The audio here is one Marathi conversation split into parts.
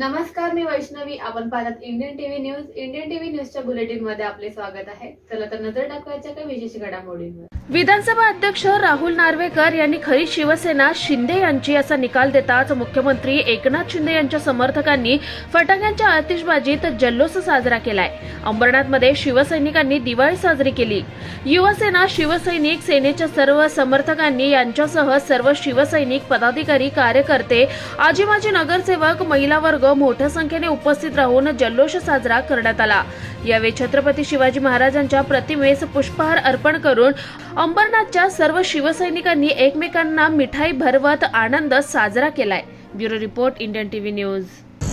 नमस्कार मी वैष्णवी. आपण पाहतात Indian TV news Indian TV न्यूजच्या बुलेटिनमध्ये आपले स्वागत आहे. चला तर नजर टाकवायच्या काही विशेष घडामोडींवर. विधानसभा अध्यक्ष राहुल नार्वेकर यांनी खरी शिवसेना शिंदे यांची असा निकाल देताच मुख्यमंत्री एकनाथ शिंदे यांच्या समर्थकांनी फटाक्यांच्या आतिषबाजीत जल्लोष साजरा केलाय. अंबरनाथमध्ये शिवसैनिकांनी दिवाळी साजरी केली. युवसेना शिवसैनिक सेनेच्या सर्व समर्थकांनी यांच्यासह सर्व शिवसैनिक पदाधिकारी कार्यकर्ते आजी माजी नगरसेवक महिला वर्ग मोठ्या संख्येने उपस्थित राहून जल्लोष साजरा करण्यात आला. यावेळी छत्रपती शिवाजी महाराजांच्या प्रतिमेस पुष्पहार अर्पण करून अंबरनाथच्या सर्व शिवसैनिकांनी एकमेकांना मिठाई भरवत आनंद साजरा केलाय. Bureau report Indian TV news.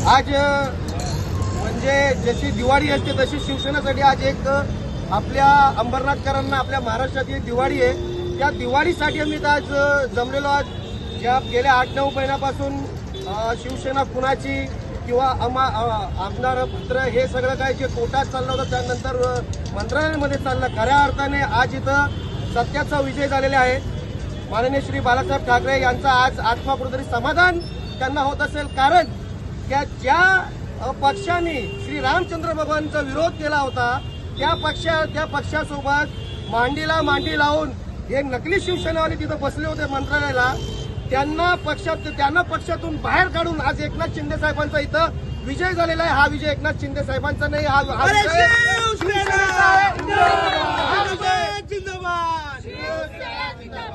आज म्हणजे जशी दिवाळी असते तशी शिवसेनेसाठी आज एक आपल्या अंबरनाथकरांना आपल्या महाराष्ट्रातील दिवाळी आहे. त्या दिवाळीसाठी आम्ही आज जमलेलो आज ज्या गेल्या आठ नऊ महिन्यापासून शिवसेना कुणाची किंवा अमा आमदार पुत्र हे सगळं काय जे कोटात चाललं होतं त्यानंतर मंत्रालयामध्ये चाललं. खऱ्या अर्थाने आज इथं सत्याचा विजय झालेला आहे. माननीय श्री बाळासाहेब ठाकरे यांचा आज आत्मा कुठेतरी समाधान त्यांना होत असेल. कारण त्या ज्या पक्षाने श्री रामचंद्र भगवानचा विरोध केला होता. त्या पक्षा त्या पक्षासोबत मांडीला मांडी लावून हे नकली शिवसेनावाले तिथं बसले होते मंत्रालयाला. त्यांना पक्षात त्यांना पक्षातून बाहेर काढून आज एकनाथ शिंदे साहेबांचा इथं विजय झालेला आहे. हा विजय एकनाथ शिंदे साहेबांचा नाही हा हा. हा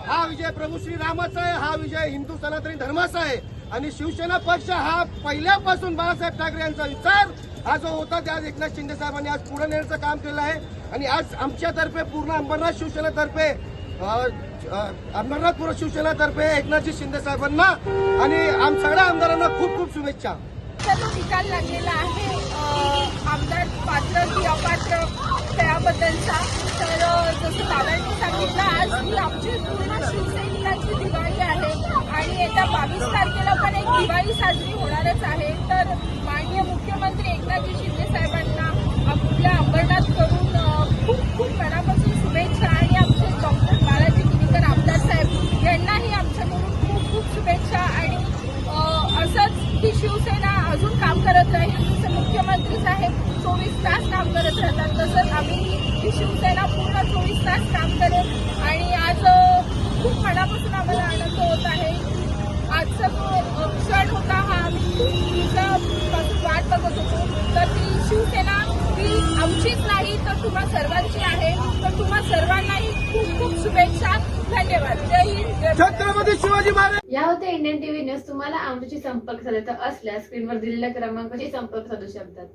हा विजय प्रभू श्रीरामाचा आहे हा विजय हिंदू सनातनी धर्माचा आहे. आणि शिवसेना पक्ष हा पहिल्यापासून बाळासाहेब ठाकरे यांचा विचार हा जो होता त्या आज एकनाथ शिंदे साहेबांनी आज पुढे नेण्याचं काम केलं आहे. आणि आज आमच्यातर्फे पूर्ण अंबरनाथ शिवसेनेतर्फे अंबरनाथपूर शिवसेनातर्फे अंबरनाथ पूर्ण एकनाथजी शिंदे साहेबांना आणि आम सगळ्या आमदारांना खूप खूप शुभेच्छा. निकाल लागलेला आहे. आमदार पात्र की अपात्र त्याबद्दलचा. तर जसं दादांनी सांगितलं आज ही आमची पूर्ण शिवसैनिकांची दिवाळी आहे. येत्या बावीस तारखेला पण एक दिवाळी साजरी होणारच आहे. तर माननीय मुख्यमंत्री एकनाथजी शिंदे साहेबांना आपल्या अंबरनाथ करून खूप खूप मनापासून शुभेच्छा आणि आमचे डॉक्टर बालाजी किनीकर आमदार साहेब यांनाही आमच्याकडून खूप खूप शुभेच्छा आणि असंच ही शिवसेना अजून काम करत राहील जसं मुख्यमंत्री साहेब चोवीस तास काम करत राहतात. तसंच आम्ही ही शिवसेना पूर्ण चोवीस तास काम करेल आणि आज अ, खूप मनापासून आम्हाला आनंद होत आहे आजचा जो अ, क्षण होता हा आम्ही खूप दिवसापासून वाट बघत होतो. तर ती शिवसेना ही आमचीच नाही तर तुम्हा सर्वांची आहे. तर तुम्हा सर्वांनाही खूप खूप शुभेच्छा. धन्यवाद. जय हिंद. छत्रपती शिवाजी महाराज. या होत्या इंडियन टीव्ही न्यूज. तुम्हाला आमच्याशी संपर्क साधायचा असल्यास स्क्रीनवर दिलेल्या क्रमांकाशी संपर्क साधू शकतात.